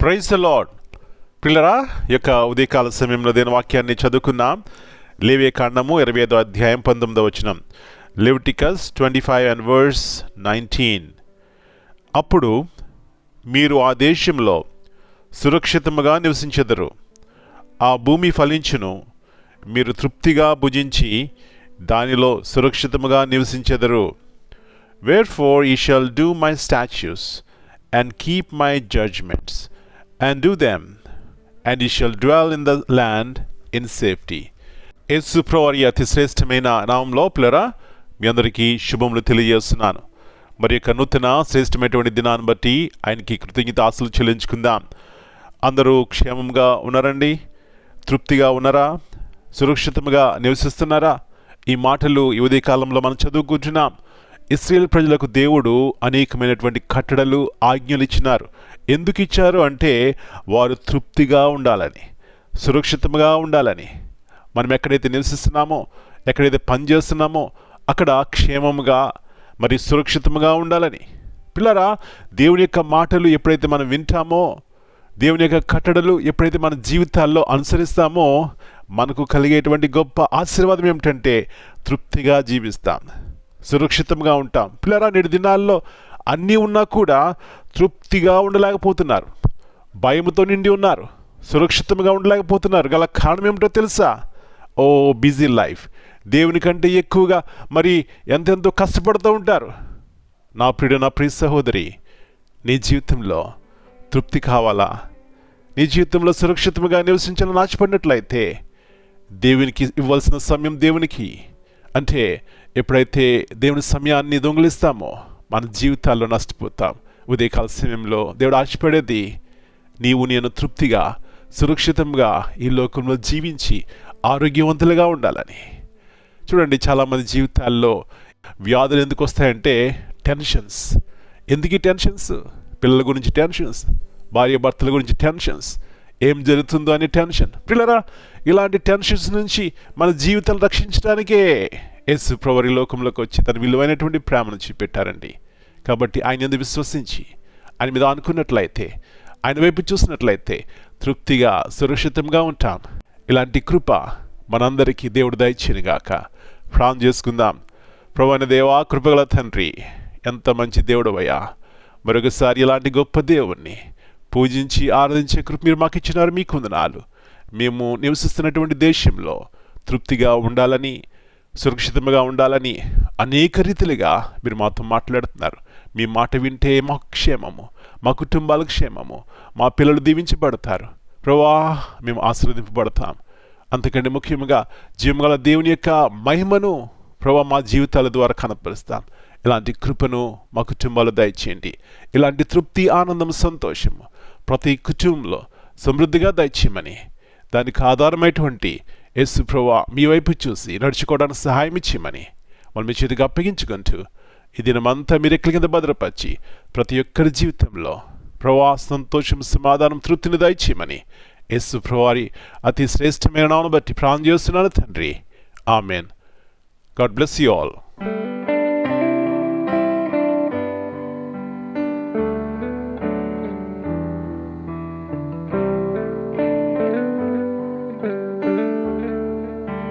Praise lord పిల్లరా యొక్క ఉదయకాల సమయంలో దేని వాక్యాన్ని చదువుకున్నాం లేవే కాండము ఇరవై ఐదో అధ్యాయం పంతొమ్మిదో వచనం. Leviticus twenty five and verse nineteen అప్పుడు మీరు ఆ దేశంలో సురక్షితముగా నివసించెదరు. ఆ భూమి ఫలించును. మీరు తృప్తిగా భుజించి దానిలో సురక్షితముగా నివసించెదరు. Where for ye shall do my statutes and keep my judgements and do them, and ye shall dwell in the land in safety. Yesu వారి అతి శ్రేష్టమైన నామంలో పిల్లరా మీ అందరికీ శుభములు తెలియజేస్తున్నాను. మరి యొక్క నూతన శ్రేష్టమైనటువంటి దినాన్ని బట్టి ఆయనకి కృతజ్ఞత ఆశలు చెల్లించుకుందాం. అందరూ క్షేమంగా ఉన్నారండి? తృప్తిగా ఉన్నారా? సురక్షితంగా నివసిస్తున్నారా? ఈ మాటలు ఈ ఉదయకాలంలో మనం చదువుకుంటున్నాం. ఇస్రాయేల్ ప్రజలకు దేవుడు అనేకమైనటువంటి కట్టడలు ఆజ్ఞలు ఇచ్చినారు ఎందుకు ఇచ్చారు అంటే వారు తృప్తిగా ఉండాలని సురక్షితంగా ఉండాలని. మనం ఎక్కడైతే నివసిస్తున్నామో ఎక్కడైతే పని చేస్తున్నామో అక్కడ క్షేమముగా మరి సురక్షితంగా ఉండాలని. పిల్లరా దేవుని యొక్క మాటలు ఎప్పుడైతే మనం వింటామో దేవుని యొక్క కట్టడలు ఎప్పుడైతే మన జీవితాల్లో అనుసరిస్తామో మనకు కలిగేటువంటి గొప్ప ఆశీర్వాదం ఏమిటంటే తృప్తిగా జీవిస్తాం. సురక్షితంగా ఉంటాం. పిల్లరా నేటి దినాల్లో అన్నీ ఉన్నా కూడా తృప్తిగా ఉండలేకపోతున్నారు. భయంతో నిండి ఉన్నారు. సురక్షితంగా ఉండలేకపోతున్నారు. గల కారణం ఏమిటో తెలుసా? Oh busy life. దేవుని కంటే ఎక్కువగా మరి ఎంతెంతో కష్టపడుతూ ఉంటారు. నా ప్రియుడు నా ప్రియ సహోదరి నీ జీవితంలో తృప్తి కావాలా? నీ జీవితంలో సురక్షితంగా నివసించాలని ఆశపడినట్లయితే దేవునికి ఇవ్వాల్సిన సమయం దేవునికి. అంటే ఎప్పుడైతే దేవుని సమయాన్ని దొంగిలిస్తామో మన జీవితాల్లో నష్టపోతాం. ఉదయకాల సమయంలో దేవుడు ఆశపడేది నీవు నేను తృప్తిగా సురక్షితంగా ఈ లోకంలో జీవించి ఆరోగ్యవంతులుగా ఉండాలని. చూడండి చాలామంది జీవితాల్లో వ్యాధులు ఎందుకు వస్తాయంటే టెన్షన్స్. ఎందుకు ఈ టెన్షన్స్? పిల్లల గురించి టెన్షన్స్ భార్య భర్తల గురించి టెన్షన్స్. ఏం జరుగుతుందో అనే టెన్షన్. పిల్లరా ఇలాంటి టెన్షన్స్ నుంచి మన జీవితాలు రక్షించడానికే యేసు ప్రవరి లోకంలోకి వచ్చి తన విలువైనటువంటి ప్రేమను చూపెట్టారండి. కాబట్టి ఆయన ఎందుకు విశ్వసించి? ఆయన మీద అనుకున్నట్లయితే ఆయన వైపు చూసినట్లయితే తృప్తిగా సురక్షితంగా ఉంటాం. ఇలాంటి కృప మనందరికీ దేవుడు దయచేనుగాక ప్రాణం చేసుకుందాం. ప్రవణ దేవా కృపగల తండ్రి ఎంత మంచి దేవుడు అయ్యా మరొకసారి ఇలాంటి గొప్ప దేవుణ్ణి పూజించి ఆరాధించే కృప మీరు మాకు ఇచ్చినారు మీకు వందనాలు. మేము నివసిస్తున్నటువంటి దేశంలో తృప్తిగా ఉండాలని సురక్షితంగా ఉండాలని అనేక రీతిలుగా మీరు మాతో మాట్లాడుతున్నారు. మీ మాట వింటే మాకు క్షేమము మా కుటుంబాల క్షేమము మా పిల్లలు దీవించబడతారు. ప్రవా మేము ఆశీర్వదింపబడతాం. అంతకంటే ముఖ్యంగా జీవగల దేవుని యొక్క మహిమను ప్రభా మా జీవితాల ద్వారా కనపరుస్తాం. ఇలాంటి కృపను మా కుటుంబాలు దయచేయండి. ఇలాంటి తృప్తి ఆనందం సంతోషము ప్రతి కుటుంబంలో సమృద్ధిగా దయచేయమని దానికి ఆధారమైనటువంటి యేసు ప్రభా మీ వైపు చూసి నడుచుకోవడానికి సహాయం ఇచ్చేయమని మనం మీ చేతికి అప్పగించుకుంటూ ఈ దినమంతా మీరు ఎక్కడి కింద భద్రపరిచి ప్రతి ఒక్కరి జీవితంలో ప్రభా సంతోషం సమాధానం తృప్తిని దయచేయమని యేసు ప్రభువారి అతి శ్రేష్టమైన నామను బట్టి ప్రాణం చేస్తున్నాను తండ్రి. Amen. God bless you all.